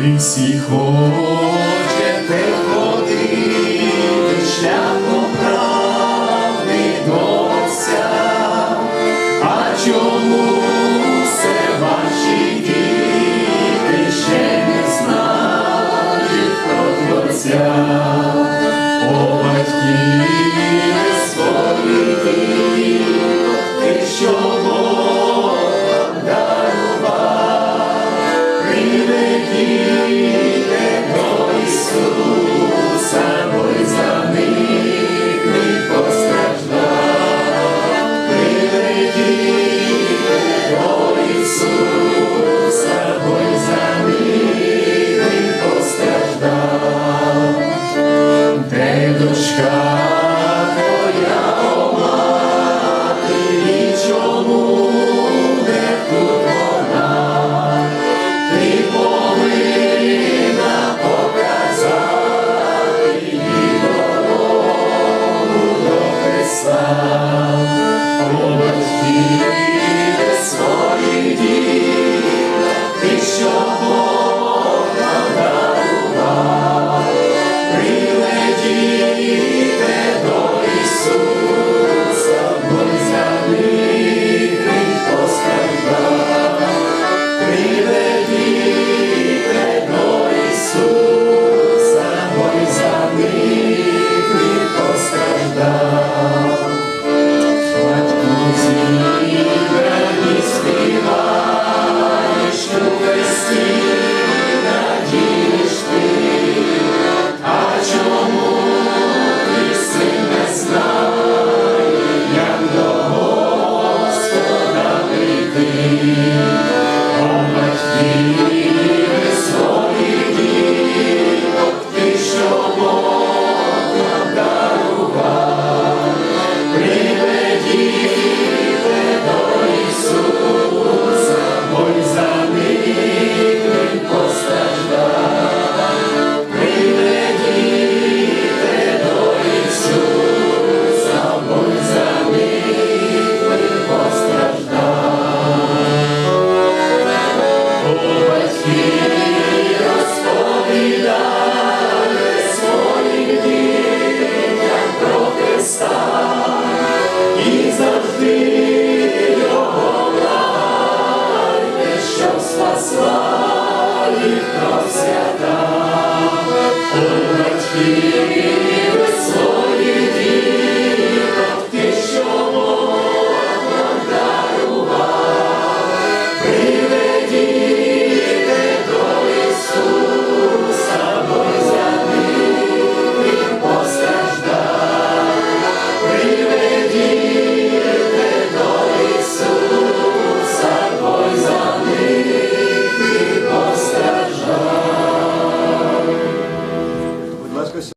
Він всі хоче приходити шлях. Обертки свої діла, ти що